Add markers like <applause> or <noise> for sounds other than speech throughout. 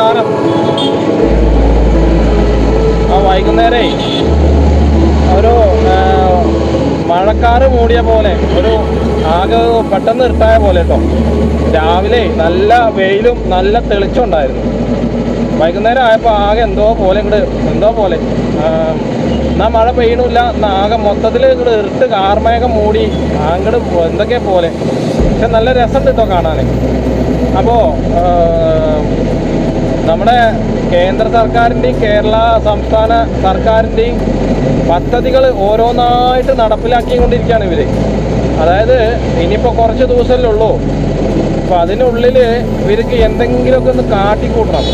നമസ്കാരം. ആ വൈകുന്നേരേ. ഒരു മഴക്കാറ് മൂടിയ പോലെ ഒരു ആകെ പെട്ടെന്ന് ഇട്ടായ പോലെ കേട്ടോ രാവിലെ നല്ല വെയിലും നല്ല തെളിച്ചുണ്ടായിരുന്നു വൈകുന്നേരം ആയപ്പോൾ ആകെ എന്തോ പോലെ ഇങ്ങോട്ട് എന്തോ പോലെ എന്നാ മഴ പെയ്യണില്ല ആകെ മൊത്തത്തിൽ ഇങ്ങോട്ട് ഇരുട്ട് കാർമേഘം മൂടി അങ്ങോട്ട് എന്തൊക്കെ പോലെ. പക്ഷെ നല്ല രസമുണ്ട് കേട്ടോ കാണാൻ അപ്പോൾ നമ്മുടെ കേന്ദ്ര സർക്കാരിന്റെയും കേരള സംസ്ഥാന സർക്കാരിന്റെയും പദ്ധതികൾ ഓരോന്നായിട്ട് നടപ്പിലാക്കിക്കൊണ്ടിരിക്കുകയാണ് ഇവർ അതായത് ഇനിയിപ്പോൾ കുറച്ച് ദിവസമല്ലേ ഉള്ളൂ അപ്പോൾ അതിനുള്ളിൽ ഇവർക്ക് എന്തെങ്കിലുമൊക്കെ ഒന്ന് കാട്ടിക്കൂട്ടണം.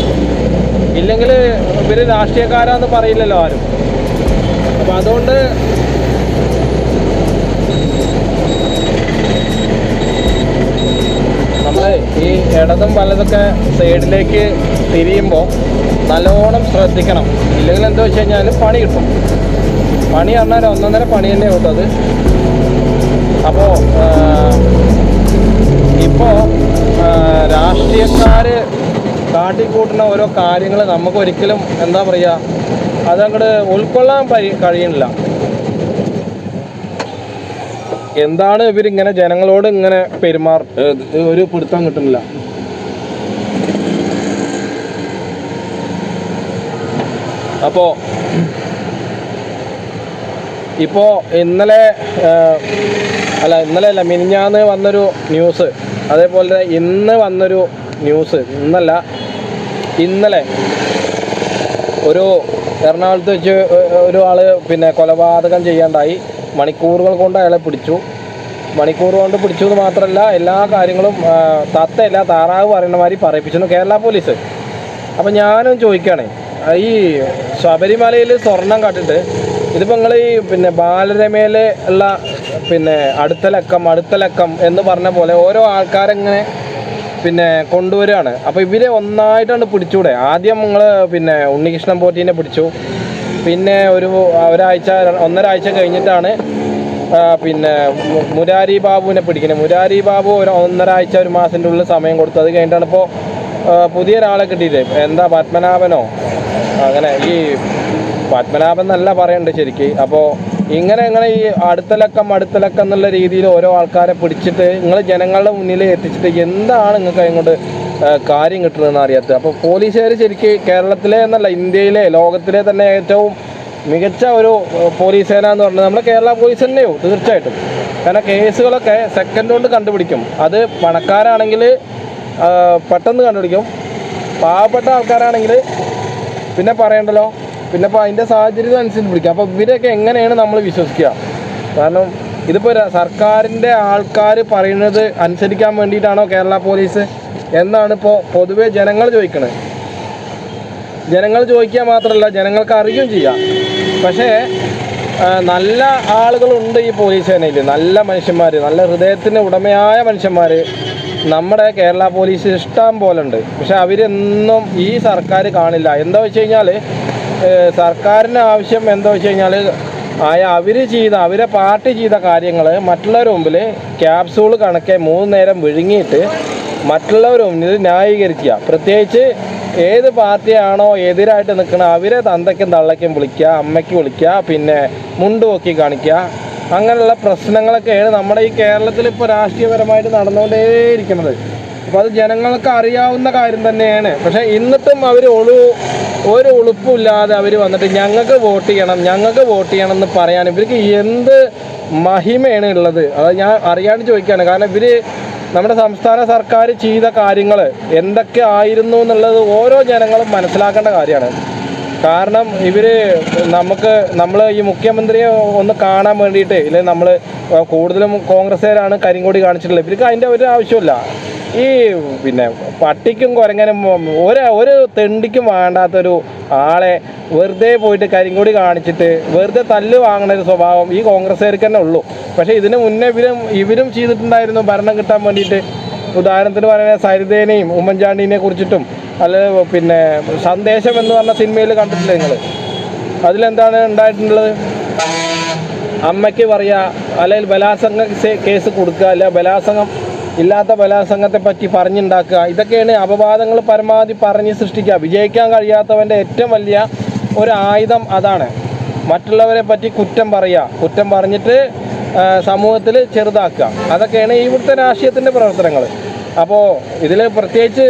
ഇല്ലെങ്കിൽ ഇവർ രാഷ്ട്രീയക്കാരാന്ന് പറയില്ലല്ലോ ആരും. അപ്പം അതുകൊണ്ട് നമ്മൾ ഈ ഇടതും വലതൊക്കെ സൈഡിലേക്ക് തിരിയുമ്പോൾ നല്ലോണം ശ്രദ്ധിക്കണം. ഇല്ലെങ്കിൽ എന്താ വെച്ച് കഴിഞ്ഞാൽ പണി കിട്ടും. പണി പറഞ്ഞാൽ ഒന്നൊന്നര പണി തന്നെ കിട്ടും അപ്പോൾ ഇപ്പോൾ രാഷ്ട്രീയക്കാർ കാട്ടിക്കൂട്ടുന്ന ഓരോ കാര്യങ്ങൾ നമുക്ക് ഒരിക്കലും എന്താ പറയുക അതങ്ങോട്ട് ഉൾക്കൊള്ളാൻ കഴിയണില്ല എന്താണ് ഇവരിങ്ങനെ ജനങ്ങളോട് ഇങ്ങനെ പെരുമാറ ഒരു പിടുത്തം കിട്ടുന്നില്ല. അപ്പോൾ ഇപ്പോൾ ഇന്നലെ അല്ല ഇന്നലെ അല്ല മിനിഞ്ഞാന്ന് വന്നൊരു ന്യൂസ്. അതേപോലെ ഇന്ന് വന്നൊരു ന്യൂസ്. ഇന്നല്ല ഇന്നലെ ഒരു എറണാകുളത്ത് വെച്ച് ഒരു പിന്നെ കൊലപാതകം ചെയ്യാണ്ടായി. മണിക്കൂറുകൾ കൊണ്ട് അയാളെ പിടിച്ചു. മണിക്കൂർ കൊണ്ട് പിടിച്ചു എന്ന് മാത്രമല്ല എല്ലാ കാര്യങ്ങളും തത്തയല്ല താറാവ് പറയുന്ന മാതിരി പറയിപ്പിച്ചു. കേരള പോലീസ്. അപ്പം ഞാനും ചോദിക്കുകയാണേ ഈ ശബരിമലയിൽ സ്വർണം കണ്ടിട്ട് ഇതിപ്പോൾ നിങ്ങൾ ഈ പിന്നെ ബാലരമയിലെ ഉള്ള പിന്നെ അടുത്ത ലക്കം അടുത്ത ലക്കം എന്ന് പറഞ്ഞ പോലെ ഓരോ ആൾക്കാരെങ്ങനെ പിന്നെ കൊണ്ടുവരികയാണ് അപ്പോൾ ഇവരെ ഒന്നായിട്ടാണ് പിടിച്ചൂടെ. ആദ്യം നിങ്ങൾ പിന്നെ ഉണ്ണികൃഷ്ണൻ പോറ്റീനെ പിടിച്ചു. പിന്നെ ഒരു ഒരാഴ്ച ഒന്നരാഴ്ച കഴിഞ്ഞിട്ടാണ് പിന്നെ മുരാരി ബാബുവിനെ പിടിക്കുന്നത് മുരാരി ബാബു ഒരു ഒന്നരാഴ്ച ഒരു മാസത്തിന്റെ ഉള്ളിൽ സമയം കൊടുത്തു. അത് കഴിഞ്ഞിട്ടാണ് ഇപ്പോൾ പുതിയ ഒരാളെ കിട്ടിയിട്ട് എന്താ പത്മനാഭനോ? അങ്ങനെ ഈ പത്മനാഭൻ നല്ല പറയണ്ട് ശരിക്ക്. അപ്പോൾ ഇങ്ങനെ ഇങ്ങനെ ഈ അടുത്തലക്കം അടുത്തലക്കം എന്നുള്ള രീതിയിൽ ഓരോ ആൾക്കാരെ പിടിച്ചിട്ട് നിങ്ങൾ ജനങ്ങളുടെ മുന്നിൽ എത്തിച്ചിട്ട് എന്താണ് നിങ്ങൾക്ക് അതിങ്ങോട്ട് കാര്യം കിട്ടുന്നതെന്ന് അറിയാത്തത്? അപ്പോൾ പോലീസുകാർ ശരിക്ക് കേരളത്തിലെ എന്നല്ല ഇന്ത്യയിലെ ലോകത്തിലെ തന്നെ ഏറ്റവും മികച്ച ഒരു പോലീസ് സേന എന്ന് പറഞ്ഞാൽ നമ്മുടെ കേരള പോലീസ് തന്നെയോ തീർച്ചയായിട്ടും. കാരണം കേസുകളൊക്കെ സെക്കൻഡ് കൊണ്ട് കണ്ടുപിടിക്കും. അത് പണക്കാരാണെങ്കിൽ പെട്ടെന്ന് കണ്ടുപിടിക്കും. പാവപ്പെട്ട ആൾക്കാരാണെങ്കിൽ പിന്നെ പറയണ്ടല്ലോ? പിന്നെ ഇപ്പോൾ അതിന്റെ സാഹചര്യം അനുസരിച്ച് പിടിക്കാം അപ്പോൾ ഇവരെയൊക്കെ എങ്ങനെയാണ് നമ്മൾ വിശ്വസിക്കുക? കാരണം ഇതിപ്പോൾ സർക്കാരിന്റെ ആൾക്കാർ പറയുന്നത് അനുസരിക്കാൻ വേണ്ടിയിട്ടാണോ കേരള പോലീസ്? എന്നാണ് ഇപ്പോൾ പൊതുവെ ജനങ്ങൾ ചോദിക്കുന്നത് ജനങ്ങൾ ചോദിക്കുക മാത്രമല്ല ജനങ്ങൾക്ക് അറിയുകയും ചെയ്യാം. പക്ഷേ നല്ല ആളുകളുണ്ട് ഈ പോലീസ് സേനയിൽ നല്ല മനുഷ്യന്മാർ നല്ല ഹൃദയത്തിന് ഉടമയായ മനുഷ്യന്മാർ നമ്മുടെ കേരള പോലീസ് ഇഷ്ടം പോലെ ഉണ്ട് പക്ഷെ അവരെന്നും ഈ സർക്കാർ കാണില്ല. എന്താ വെച്ച് കഴിഞ്ഞാൽ സർക്കാരിന് ആവശ്യം എന്താ വെച്ച് കഴിഞ്ഞാൽ ആയ അവർ ചെയ്ത അവരെ പാർട്ടി ചെയ്ത കാര്യങ്ങൾ മറ്റുള്ളവരുടെ മുമ്പിൽ ക്യാപ്സൂൾ കണക്കെ മൂന്ന് നേരം വിഴുങ്ങിയിട്ട് മറ്റുള്ളവർ മുന്നിൽ ന്യായീകരിക്കുക. പ്രത്യേകിച്ച് ഏത് പാർട്ടിയാണോ എതിരായിട്ട് നിൽക്കുന്നത് അവരെ തന്തയ്ക്കും തള്ളയ്ക്കും വിളിക്കുക അമ്മയ്ക്ക് വിളിക്കുക പിന്നെ മുണ്ട് പൊക്കി കാണിക്കുക. അങ്ങനെയുള്ള പ്രശ്നങ്ങളൊക്കെയാണ് നമ്മുടെ ഈ കേരളത്തിൽ ഇപ്പോൾ രാഷ്ട്രീയപരമായിട്ട് നടന്നുകൊണ്ടേയിരിക്കുന്നത്. അപ്പോൾ അത് ജനങ്ങൾക്ക് അറിയാവുന്ന കാര്യം തന്നെയാണ്. പക്ഷേ ഇന്നിട്ടും അവർ ഒളു ഒരു ഉളുപ്പില്ലാതെ അവർ വന്നിട്ട് ഞങ്ങൾക്ക് വോട്ട് ചെയ്യണം ഞങ്ങൾക്ക് വോട്ട് ചെയ്യണം എന്ന് പറയാൻ ഇവർക്ക് എന്ത് മഹിമയാണ് ഉള്ളത്? അത് ഞാൻ അറിയാണ്ട് ചോദിക്കുകയാണ്. കാരണം ഇവർ നമ്മുടെ സംസ്ഥാന സർക്കാർ ചെയ്ത കാര്യങ്ങൾ എന്തൊക്കെ ആയിരുന്നു എന്നുള്ളത് ഓരോ ജനങ്ങളും മനസ്സിലാക്കേണ്ട കാര്യമാണ്. കാരണം ഇവർ നമുക്ക് നമ്മൾ ഈ മുഖ്യമന്ത്രിയെ ഒന്ന് കാണാൻ വേണ്ടിയിട്ട് ഇല്ലെങ്കിൽ നമ്മൾ കൂടുതലും കോൺഗ്രസ്സുകാരാണ് കരിങ്കൊടി കാണിച്ചിട്ടുള്ളത്. ഇവർക്ക് അതിന്റെ ഒരു ആവശ്യമില്ല ഈ പിന്നെ പട്ടിക്കും കുരങ്ങനും ഒരു ഒരു തെണ്ടിക്കും വേണ്ടാത്തൊരു ആളെ വെറുതെ പോയിട്ട് കരിങ്കൊടി കാണിച്ചിട്ട് വെറുതെ തല്ല് വാങ്ങുന്ന ഒരു സ്വഭാവം ഈ കോൺഗ്രസ്സുകാർക്ക് തന്നെ ഉള്ളൂ. പക്ഷേ ഇതിന് മുന്നേ ഇവരും ഇവരും ചെയ്തിട്ടുണ്ടായിരുന്നു ഭരണം കിട്ടാൻ വേണ്ടിയിട്ട്. ഉദാഹരണത്തിന് പറയുന്ന സരിതേനെയും ഉമ്മൻചാണ്ടിനെ കുറിച്ചിട്ടും അല്ല പിന്നെ സന്ദേശം എന്ന് പറഞ്ഞ സിനിമയിൽ കണ്ടിട്ടില്ലേ നിങ്ങൾ അതിലെന്താണ് ഉണ്ടായിട്ടുള്ളത്? അമ്മയ്ക്ക് പറയുക അല്ലെങ്കിൽ ബലാത്സംഗ കേസ് കൊടുക്കുക അല്ല ബലാത്സംഗം ഇല്ലാത്ത ബലാത്സംഗത്തെ പറ്റി പറഞ്ഞുണ്ടാക്കുക. ഇതൊക്കെയാണ് അപവാദങ്ങൾ പരമാവധി പറഞ്ഞ് സൃഷ്ടിക്കുക. വിജയിക്കാൻ കഴിയാത്തവന്റെ ഏറ്റവും വലിയ ഒരു ആയുധം അതാണ്. മറ്റുള്ളവരെ പറ്റി കുറ്റം പറയുക കുറ്റം പറഞ്ഞിട്ട് സമൂഹത്തിൽ ചെറുതാക്കുക. അതൊക്കെയാണ് ഇവിടുത്തെ രാഷ്ട്രീയത്തിന്റെ പ്രവർത്തനങ്ങൾ. അപ്പോൾ ഇതിൽ പ്രത്യേകിച്ച്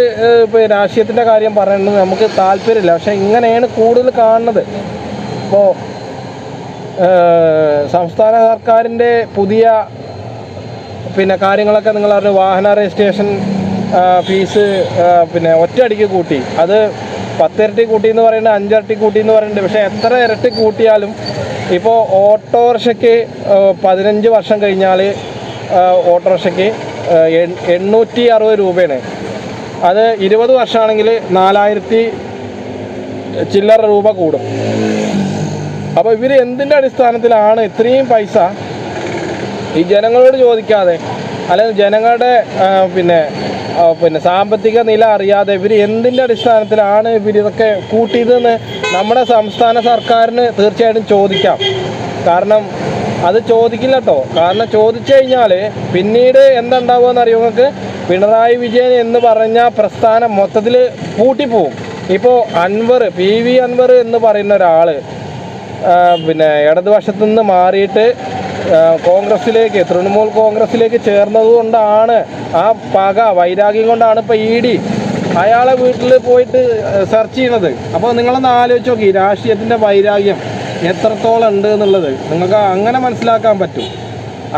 ഇപ്പോൾ രാഷ്ട്രീയത്തിന്റെ കാര്യം പറയുന്നത് നമുക്ക് താല്പര്യമില്ല. പക്ഷേ ഇങ്ങനെയാണ് കൂടുതൽ കാണുന്നത്. ഇപ്പോൾ സംസ്ഥാന സർക്കാരിന്റെ പുതിയ പിന്നെ കാര്യങ്ങളൊക്കെ നിങ്ങൾ അറിഞ്ഞു. വാഹന രജിസ്ട്രേഷൻ ഫീസ് പിന്നെ ഒറ്റയടിക്ക് കൂട്ടി. അത് പത്തിരട്ടി കൂട്ടി എന്ന് പറയുന്നത് അഞ്ചിരട്ടി കൂട്ടി എന്ന് പറയുന്നുണ്ട്. പക്ഷേ എത്ര ഇരട്ടി കൂട്ടിയാലും ഇപ്പോൾ ഓട്ടോറിക്ഷയ്ക്ക് പതിനഞ്ച് വർഷം കഴിഞ്ഞാൽ ഓട്ടോറിക്ഷയ്ക്ക് എണ്ണൂറ്റി അറുപത് രൂപയാണ്. അത് ഇരുപത് വർഷമാണെങ്കിൽ നാലായിരത്തി ചില്ലറ രൂപ കൂടും. അപ്പോൾ ഇവർ എന്തിന്റെ അടിസ്ഥാനത്തിലാണ് ഇത്രയും പൈസ? ഈ ജനങ്ങളോട് ചോദിക്കാതെ അല്ലെങ്കിൽ ജനങ്ങളുടെ പിന്നെ പിന്നെ സാമ്പത്തിക നില അറിയാതെ ഇവർ എന്തിന്റെ അടിസ്ഥാനത്തിലാണ് ഇവർ ഇതൊക്കെ കൂട്ടിയതെന്ന് നമ്മുടെ സംസ്ഥാന സർക്കാരിന് തീർച്ചയായിട്ടും ചോദിക്കാം. കാരണം അത് ചോദിക്കില്ല കേട്ടോ കാരണം ചോദിച്ചു കഴിഞ്ഞാൽ പിന്നീട് എന്തുണ്ടാവുമെന്ന് അറിയോ നിങ്ങൾക്ക് പിണറായി വിജയൻ എന്ന് പറഞ്ഞ പ്രസ്ഥാനം മൊത്തത്തിൽ പൂട്ടിപ്പോവും. ഇപ്പോൾ അൻവർ പി വി അൻവർ എന്ന് പറയുന്ന ഒരാൾ പിന്നെ ഇടതുവശത്തു നിന്ന് മാറിയിട്ട് കോൺഗ്രസ്സിലേക്ക് തൃണമൂൽ കോൺഗ്രസിലേക്ക് ചേർന്നത് കൊണ്ടാണ് ആ പക വൈരാഗ്യം കൊണ്ടാണ് ഇപ്പോൾ ഇ ഡി അയാളെ വീട്ടിൽ പോയിട്ട് സെർച്ച് ചെയ്യണത്. അപ്പോൾ നിങ്ങളൊന്ന് ആലോചിച്ച് നോക്കി രാഷ്ട്രീയത്തിന്റെ വൈരാഗ്യം. എത്രത്തോളം ഉണ്ട് എന്നുള്ളത് നിങ്ങൾക്ക് അങ്ങനെ മനസ്സിലാക്കാൻ പറ്റും.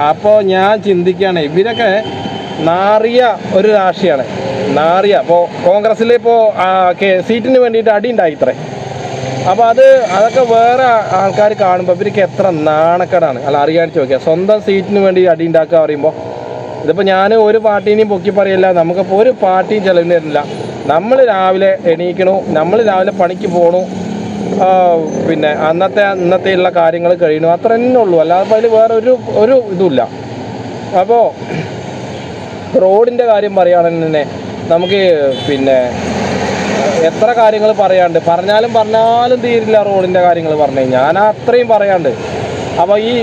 അപ്പോൾ ഞാൻ ചിന്തിക്കുകയാണ് ഇവരൊക്കെ നാറിയ ഒരു രാഷ്ട്രീയമാണ് നാറിയ ഇപ്പോൾ കോൺഗ്രസ്സിൽ ഇപ്പോൾ സീറ്റിന് വേണ്ടിയിട്ട് അടി ഉണ്ടായി ഇത്രേ. അപ്പോൾ അത് അതൊക്കെ വേറെ ആൾക്കാർ കാണുമ്പോൾ ഇവർക്ക് എത്ര നാണക്കേടാണ്. അല്ല അറിയാൻ ചോദിക്കുക സ്വന്തം സീറ്റിന് വേണ്ടി അടി ഉണ്ടാക്കുക പറയുമ്പോൾ ഇതിപ്പോൾ ഞാൻ ഒരു പാർട്ടീനെയും പൊക്കി പറയില്ല നമുക്കിപ്പോൾ ഒരു പാർട്ടിയും ചെലവിന് തരില്ല. നമ്മൾ രാവിലെ എണീക്കണു നമ്മൾ രാവിലെ പണിക്ക് പോകണു പിന്നെ അന്നത്തെ അന്നത്തെയുള്ള കാര്യങ്ങൾ കഴിയണു. അത്ര തന്നെ ഉള്ളൂ. അല്ലാതെ അതിൽ വേറെ ഒരു ഒരു ഇതുമില്ല. അപ്പോൾ റോഡിന്റെ കാര്യം പറയുകയാണെങ്കിൽ തന്നെ നമുക്ക് പിന്നെ എത്ര കാര്യങ്ങൾ പറയാണ്ട് പറഞ്ഞാലും പറഞ്ഞാലും തീരില്ല റോഡിന്റെ കാര്യങ്ങൾ പറഞ്ഞു കഴിഞ്ഞാൽ. ഞാൻ അത്രയും പറയാണ്ട് അപ്പോൾ ഈ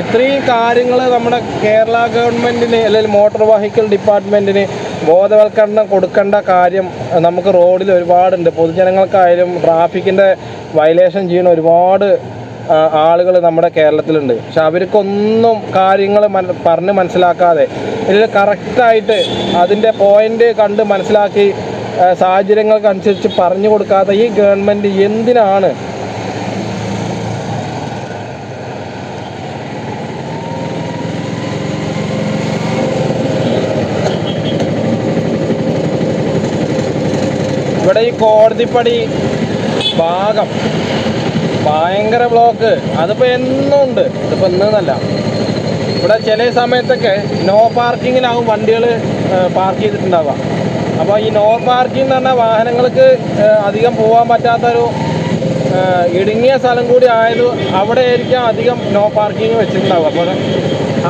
ഇത്രയും കാര്യങ്ങൾ നമ്മുടെ കേരള ഗവൺമെന്റിന് അല്ലെങ്കിൽ മോട്ടോർ വെഹിക്കിൾ ഡിപ്പാർട്ട്മെന്റിന് ബോധവൽക്കരണം കൊടുക്കേണ്ട കാര്യം നമുക്ക് റോഡിൽ ഒരുപാടുണ്ട്. പൊതുജനങ്ങൾക്കായാലും ട്രാഫിക്കിന്റെ വയലേഷൻ ചെയ്യുന്ന ഒരുപാട് ആളുകൾ നമ്മുടെ കേരളത്തിലുണ്ട്. പക്ഷെ അവർക്കൊന്നും കാര്യങ്ങൾ പറഞ്ഞ് മനസ്സിലാക്കാതെ ഇതിൽ കറക്റ്റായിട്ട് അതിന്റെ പോയിന്റ് കണ്ട് മനസ്സിലാക്കി സാഹചര്യങ്ങൾക്കനുസരിച്ച് പറഞ്ഞു കൊടുക്കാതെ ഈ ഗവൺമെന്റ് എന്തിനാണ് ഇവിടെ ഈ കോടതിപ്പടി ഭാഗം. ഭയങ്കര ബ്ലോക്ക് അതിപ്പോൾ എന്നും ഉണ്ട് ഇതിപ്പോൾ എന്നല്ല ഇവിടെ ചില സമയത്തൊക്കെ നോ പാർക്കിങ്ങിലാവും വണ്ടികൾ പാർക്ക് ചെയ്തിട്ടുണ്ടാവുക. അപ്പോൾ ഈ നോ പാർക്കിംഗ് എന്ന് പറഞ്ഞാൽ വാഹനങ്ങൾക്ക് അധികം പോകാൻ പറ്റാത്തൊരു ഇടുങ്ങിയ സ്ഥലം കൂടി ആയത് അവിടെ ആയിരിക്കാം അധികം നോ പാർക്കിംഗ് വെച്ചിട്ടുണ്ടാവുക. അപ്പോൾ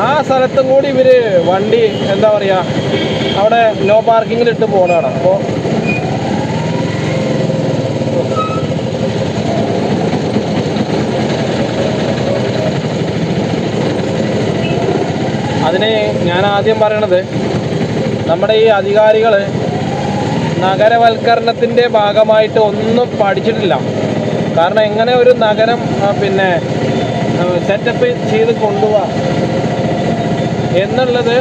ആ സ്ഥലത്തും കൂടി ഇവർ വണ്ടി എന്താ പറയുക അവിടെ നോ പാർക്കിങ്ങിലിട്ട് പോകണതാണ് അപ്പോൾ അതിന് ഞാൻ ആദ്യം പറയണത് നമ്മുടെ ഈ അധികാരികൾ നഗരവൽക്കരണത്തിന്റെ ഭാഗമായിട്ട് ഒന്നും പഠിച്ചിട്ടില്ല. കാരണം എങ്ങനെ ഒരു നഗരം പിന്നെ സെറ്റപ്പ് ചെയ്ത് കൊണ്ടുപോവാം എന്നുള്ളത്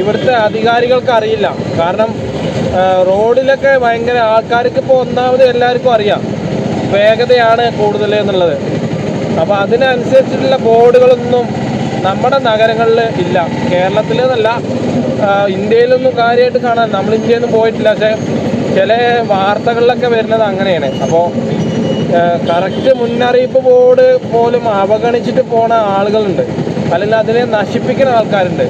ഇവിടുത്തെ അധികാരികൾക്ക് അറിയില്ല. കാരണം റോഡിലൊക്കെ ഭയങ്കര ആൾക്കാർക്ക് ഇപ്പോൾ ഒന്നാമത് എല്ലാവർക്കും അറിയാം. വേഗതയാണ് കൂടുതൽ എന്നുള്ളത്. അപ്പോൾ അതിനനുസരിച്ചിട്ടുള്ള ബോർഡുകളൊന്നും നമ്മുടെ നഗരങ്ങളിൽ ഇല്ല. കേരളത്തിൽ ഇന്ത്യയിലൊന്നും കാര്യമായിട്ട് കാണാൻ നമ്മൾ ഇന്ത്യയിൽ നിന്ന് പോയിട്ടില്ല. പക്ഷേ ചില വാർത്തകളിലൊക്കെ വരുന്നത് അങ്ങനെയാണ്. അപ്പോൾ കറക്റ്റ് മുന്നറിയിപ്പ് ബോർഡ് പോലും അവഗണിച്ചിട്ട് പോണ ആളുകളുണ്ട്. അല്ലെങ്കിൽ അതിനെ നശിപ്പിക്കുന്ന ആൾക്കാരുണ്ട്.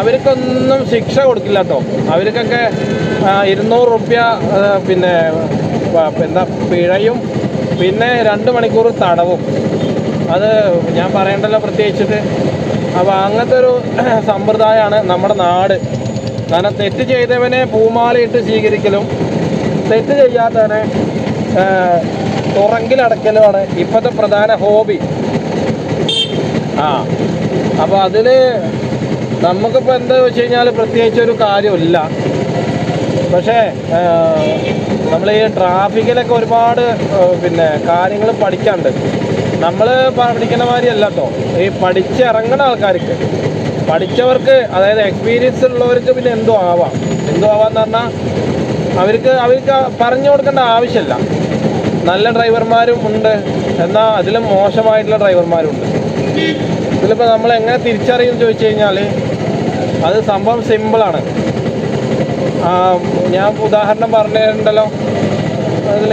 അവർക്കൊന്നും ശിക്ഷ കൊടുക്കില്ല കേട്ടോ. അവർക്കൊക്കെ ഇരുന്നൂറ് റുപ്യ പിന്നെ എന്താ പിഴയും പിന്നെ രണ്ട് മണിക്കൂർ തടവും. അത് ഞാൻ പറയണ്ടല്ലോ പ്രത്യേകിച്ചിട്ട്. അപ്പോൾ അങ്ങനത്തെ ഒരു <clears throat> സമ്പ്രദായമാണ് നമ്മുടെ നാട്. കാരണം തെറ്റ് ചെയ്തവനെ പൂമാലയിട്ട് സ്വീകരിക്കലും തെറ്റ് ചെയ്യാത്തവനെ തുറങ്കിലടക്കലുമാണ് ഇപ്പോഴത്തെ പ്രധാന ഹോബി. ആ അപ്പോൾ അതിൽ നമുക്കിപ്പോൾ എന്താ വെച്ച് കഴിഞ്ഞാൽ പ്രത്യേകിച്ച് ഒരു കാര്യമില്ല പക്ഷേ നമ്മൾ ഈ ട്രാഫിക്കിലൊക്കെ ഒരുപാട് പിന്നെ കാര്യങ്ങൾ പഠിക്കാണ്ട്. നമ്മൾ പഠിക്കുന്ന മാതിരിയല്ല ഈ പഠിച്ചിറങ്ങുന്ന ആൾക്കാർക്ക് പഠിച്ചവർക്ക് അതായത് എക്സ്പീരിയൻസ് ഉള്ളവർക്ക് പിന്നെ എന്തോ ആവാം. എന്തോ ആവാന്ന് പറഞ്ഞാൽ അവർക്ക് അവർക്ക് പറഞ്ഞു കൊടുക്കേണ്ട ആവശ്യമില്ല നല്ല ഡ്രൈവർമാരും ഉണ്ട്. എന്നാൽ അതിലും മോശമായിട്ടുള്ള ഡ്രൈവർമാരും ഉണ്ട് ഇതിലിപ്പോൾ നമ്മൾ എങ്ങനെ തിരിച്ചറിയും ചോദിച്ചു കഴിഞ്ഞാൽ അത് സംഭവം സിമ്പിളാണ് ഞാൻ ഉദാഹരണം പറഞ്ഞിട്ടുണ്ടല്ലോ. അതിൽ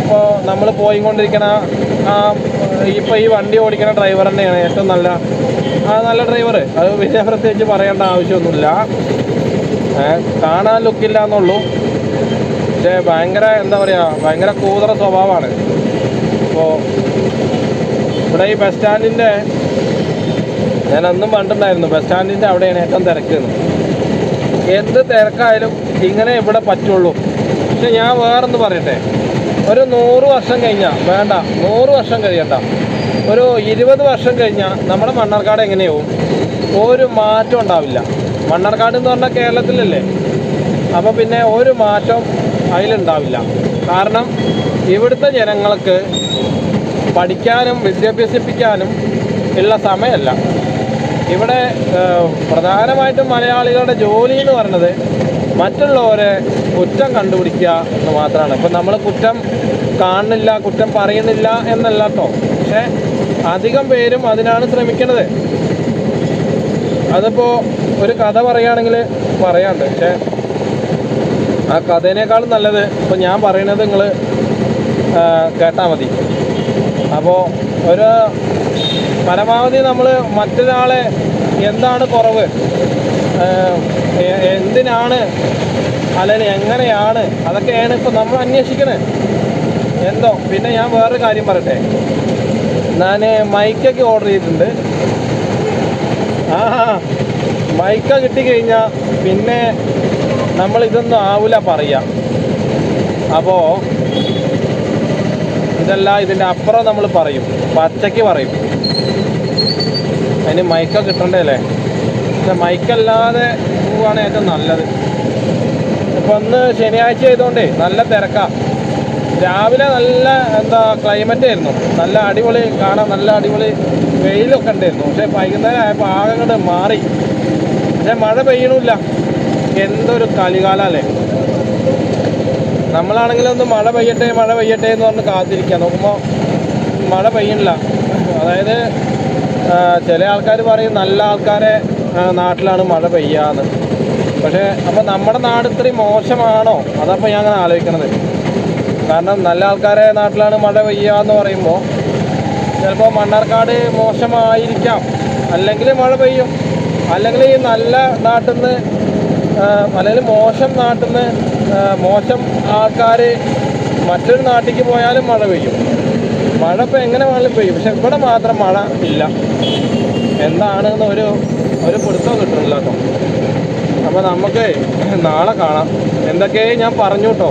ഇപ്പോൾ നമ്മൾ പോയിക്കൊണ്ടിരിക്കണ ആ ഇപ്പോൾ ഈ വണ്ടി ഓടിക്കുന്ന ഡ്രൈവർ തന്നെയാണ് ഏറ്റവും നല്ല ആ നല്ല ഡ്രൈവർ അത് പിന്നെ പ്രത്യേകിച്ച് പറയേണ്ട ആവശ്യമൊന്നുമില്ല. കാണാൻ ലുക്കില്ല എന്നുള്ളൂ പക്ഷേ ഭയങ്കര എന്താ പറയുക ഭയങ്കര കൂതറ സ്വഭാവമാണ്. ഇപ്പോൾ ഇവിടെ ഈ ബസ് സ്റ്റാൻഡിന്റെ ഞാൻ അന്നും കണ്ടിട്ടുണ്ടായിരുന്നു ബസ് സ്റ്റാൻഡിന്റെ അവിടെയാണ് ഏറ്റവും തിരക്ക് എന്ന്. എന്ത് തിരക്കായാലും ഇങ്ങനെ ഇവിടെ പറ്റുള്ളൂ. പക്ഷെ ഞാൻ വേറൊന്ന് പറയട്ടെ. ഒരു നൂറ് വർഷം കഴിഞ്ഞാൽ വേണ്ട നൂറ് വർഷം കഴിയണ്ട. ഒരു ഇരുപത് വർഷം കഴിഞ്ഞാൽ നമ്മുടെ മണ്ണാർക്കാട് എങ്ങനെയാവും? ഒരു മാറ്റം ഉണ്ടാവില്ല. മണ്ണാർക്കാട് എന്ന് പറഞ്ഞാൽ കേരളത്തിലല്ലേ? അപ്പോൾ പിന്നെ ഒരു മാറ്റം അതിലുണ്ടാവില്ല. കാരണം ഇവിടുത്തെ ജനങ്ങൾക്ക് പഠിക്കാനും വിദ്യാഭ്യസിപ്പിക്കാനും ഉള്ള സമയമല്ല. ഇവിടെ പ്രധാനമായിട്ടും മലയാളികളുടെ ജോലി എന്ന് പറയുന്നത് മറ്റുള്ളവരെ കുറ്റം കണ്ടുപിടിക്കുക എന്ന് മാത്രമാണ്. ഇപ്പം നമ്മൾ കുറ്റം കാണുന്നില്ല കുറ്റം പറയുന്നില്ല എന്നല്ല പക്ഷേ അധികം പേരും അതിനാണ് ശ്രമിക്കുന്നത്. അതിപ്പോൾ ഒരു കഥ പറയുകയാണെങ്കിൽ പറയാണ്ട് പക്ഷേ ആ കഥേനേക്കാളും നല്ലത് ഇപ്പം ഞാൻ പറയുന്നത് നിങ്ങൾ കേട്ടാൽ മതി. അപ്പോൾ ഒരു പരമാവധി നമ്മൾ മറ്റൊരാളെ എന്താണ് കുറവ്? എന്തിനാണ്? അല്ലെങ്കിൽ എങ്ങനെയാണ്? അതൊക്കെയാണ് ഇപ്പം നമ്മൾ അന്വേഷിക്കണത് എന്തോ? പിന്നെ ഞാൻ വേറൊരു കാര്യം പറയട്ടെ. ഞാൻ മൈക്കൊക്കെ ഓർഡർ ചെയ്തിട്ടുണ്ട്. ആ മൈക്ക കിട്ടിക്കഴിഞ്ഞാൽ പിന്നെ നമ്മൾ ഇതൊന്നും ആവില്ല പറയാം. അപ്പോൾ ഇതല്ല ഇതിന്റെ അപ്പുറം നമ്മൾ പറയും. പച്ചയ്ക്ക് പറയും. അതിന് മൈക്ക കിട്ടണ്ടേ അല്ലേ പക്ഷെ മൈക്കല്ലാതെ പോവാണ് ഏറ്റവും നല്ലത്. ഇപ്പം ഒന്ന് ശനിയാഴ്ച ആയതുകൊണ്ടേ നല്ല തിരക്കാ. രാവിലെ നല്ല എന്താ ക്ലൈമറ്റ് ആയിരുന്നു. നല്ല അടിപൊളി കാണാൻ നല്ല അടിപൊളി വെയിലൊക്കെ ഉണ്ടായിരുന്നു. പക്ഷെ വൈകുന്നേരം ആയപ്പോൾ ആകെ അങ്ങോട്ട് മാറി. പക്ഷെ മഴ പെയ്യണില്ല എന്തൊരു കലികാലല്ലേ നമ്മളാണെങ്കിൽ ഒന്ന് മഴ പെയ്യട്ടെ മഴ പെയ്യട്ടെ എന്ന് പറഞ്ഞ് കാത്തിരിക്കുക. നോക്കുമ്പോൾ മഴ പെയ്യണില്ല. അതായത് ചില ആൾക്കാർ പറയും നല്ല ആൾക്കാരെ നാട്ടിലാണ് മഴ പെയ്യാന്ന് പക്ഷേ അപ്പോൾ നമ്മുടെ നാട് ഇത്രയും മോശമാണോ? അതപ്പോൾ ഞാൻ അങ്ങനെ ആലോചിക്കണത്. കാരണം നല്ല ആൾക്കാരെ നാട്ടിലാണ് മഴ പെയ്യുക എന്ന് പറയുമ്പോൾ ചിലപ്പോൾ മണ്ണാർക്കാട് മോശമായിരിക്കാം. അല്ലെങ്കിൽ മഴ പെയ്യും. അല്ലെങ്കിൽ ഈ നല്ല നാട്ടിൽ നിന്ന് അല്ലെങ്കിൽ മോശം നാട്ടിൽ നിന്ന് മോശം ആൾക്കാർ മറ്റൊരു നാട്ടിലേക്ക് പോയാലും മഴ പെയ്യും. മഴ ഇപ്പോൾ എങ്ങനെ വേണമെങ്കിലും പെയ്യും. പക്ഷെ ഇവിടെ മാത്രം മഴ ഇല്ല. എന്താണെന്ന് ഒരു ഒരു പിടുത്തം കിട്ടുന്നില്ല കേട്ടോ. അപ്പോൾ നമുക്ക് നാളെ കാണാം. എന്തൊക്കെയായി ഞാൻ പറഞ്ഞു കേട്ടോ